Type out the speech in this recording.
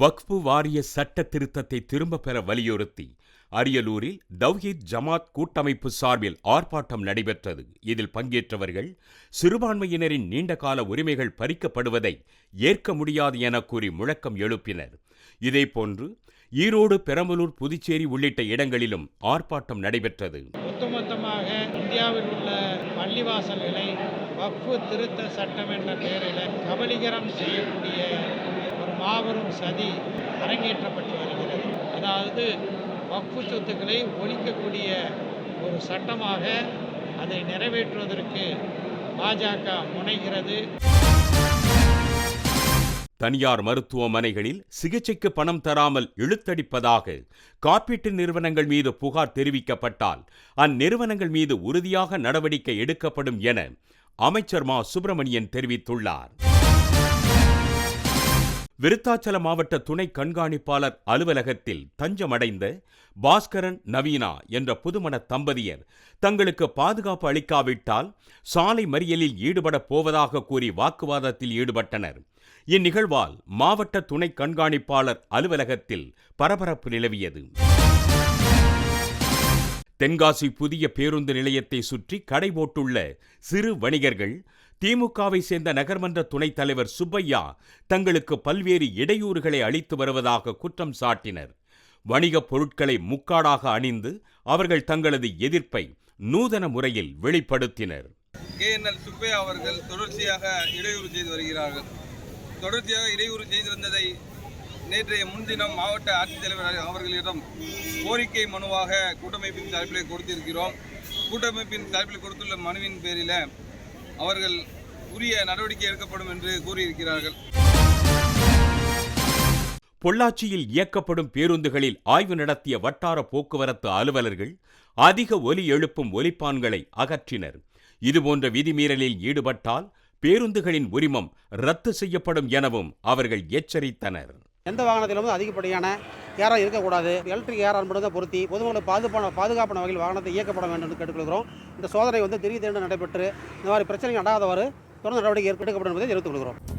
வக்ஃபு வாரிய சட்ட திருத்தத்தை திரும்ப பெற வலியுறுத்தி அரியலூரில் தவ்ஹீத் ஜமாத் கூட்டமைப்பு சார்பில் ஆர்ப்பாட்டம் நடைபெற்றது. இதில் பங்கேற்றவர்கள் சிறுபான்மையினரின் நீண்டகால உரிமைகள் பறிக்கப்படுவதை ஏற்க முடியாது என கூறி முழக்கம் எழுப்பினர். இதேபோன்று ஈரோடு பெரம்பலூர் புதுச்சேரி உள்ளிட்ட இடங்களிலும் ஆர்ப்பாட்டம் நடைபெற்றது. ஒட்டுமொத்தமாக இந்தியாவில் உள்ள பள்ளிவாசல்களை வக்ஃபு திருத்த சட்டம் என்ற பெயரில் கபலீகரம் செய்யக்கூடிய மாபெரும் சதி அரங்கேற்றப்பட்டு வருகிறது. அதாவது வக்ஃபு சொத்துக்களை ஒழிக்கக்கூடிய ஒரு சட்டமாக அதை நிறைவேற்றுவதற்கு பாஜக முனைகிறது. தனியார் மருத்துவமனைகளில் சிகிச்சைக்கு பணம் தராமல் இழுத்தடிப்பதாக காப்பீட்டு நிறுவனங்கள் மீது புகார் தெரிவிக்கப்பட்டால் அந்நிறுவனங்கள் மீது உறுதியாக நடவடிக்கை எடுக்கப்படும் என அமைச்சர் மா. சுப்பிரமணியன் தெரிவித்துள்ளார். விருத்தாச்சலம் மாவட்ட துணை கண்காணிப்பாளர் அலுவலகத்தில் தஞ்சமடைந்த பாஸ்கரன் நவீனா என்ற புதுமண தம்பதியர் தங்களுக்கு பாதுகாப்பு அளிக்காவிட்டால் சாலை மறியலில் ஈடுபடப் போவதாக கூறி வாக்குவாதத்தில் ஈடுபட்டனர். இந்நிகழ்வால் மாவட்ட துணை கண்காணிப்பாளர் அலுவலகத்தில் பரபரப்பு நிலவியது. தென்காசி புதிய பேருந்து நிலையத்தை சுற்றி கடை போட்டுள்ள சிறு வணிகர்கள் திமுகவை சேர்ந்த நகர்மன்ற துணைத் தலைவர் சுப்பையா தங்களுக்கு பல்வேறு இடையூறுகளை அளித்து வருவதாக குற்றம் சாட்டினர். வணிகப் பொருட்களை முக்காடாக அணிந்து அவர்கள் தங்களது எதிர்ப்பை நூதன முறையில் வெளிப்படுத்தினர். கேஎன்எல் சுப்பையா அவர்கள் தொடர்ச்சியாக இடையூறு செய்து வருகிறார்கள். தொடர்ச்சியாக இடையூறு செய்து வந்ததை நேற்றைய முன்தினம் மாவட்ட ஆட்சித்தலைவர் அவர்களிடம் கோரிக்கை மனுவாக கூட்டமைப்பின் தரப்பில் கொடுத்திருக்கிறோம். கூட்டமைப்பின் தரப்பில் கொடுத்துள்ள மனுவின் பேரில் அவர்கள் உரிய நடவடிக்கை எடுக்கப்படும் என்று கூறியிருக்கிறார்கள். பொள்ளாச்சியில் இயக்கப்படும் பேருந்துகளில் ஆய்வு நடத்திய வட்டார போக்குவரத்து அலுவலர்கள் அதிக ஒலி எழுப்பும் ஒலிப்பான்களை அகற்றினர். இதுபோன்ற விதிமீறலில் ஈடுபட்டால் பேருந்துகளின் உரிமம் ரத்து செய்யப்படும் எனவும் அவர்கள் எச்சரித்தனர். எந்த வாகனத்திலும் வந்து அதிகப்படியான ஏரம் இருக்கக்கூடாது. எலக்ட்ரிக் ஏரான் மட்டும் தான் பொருத்தி பொதுமக்களை பாதுகாப்பான பாதுகாப்பான வகையில் வாகனத்தை இயக்கப்பட வேண்டும் என்று கேட்டுக்கொள்கிறோம். இந்த சோதனை வந்து திடீர் திடீரென்று நடைபெற்று இந்த மாதிரி பிரச்சனைகள் அண்டாதவாறு தொடர்ந்து நடவடிக்கை எடுக்கப்படும் என்பதை தெரிவித்துக் கொள்கிறோம்.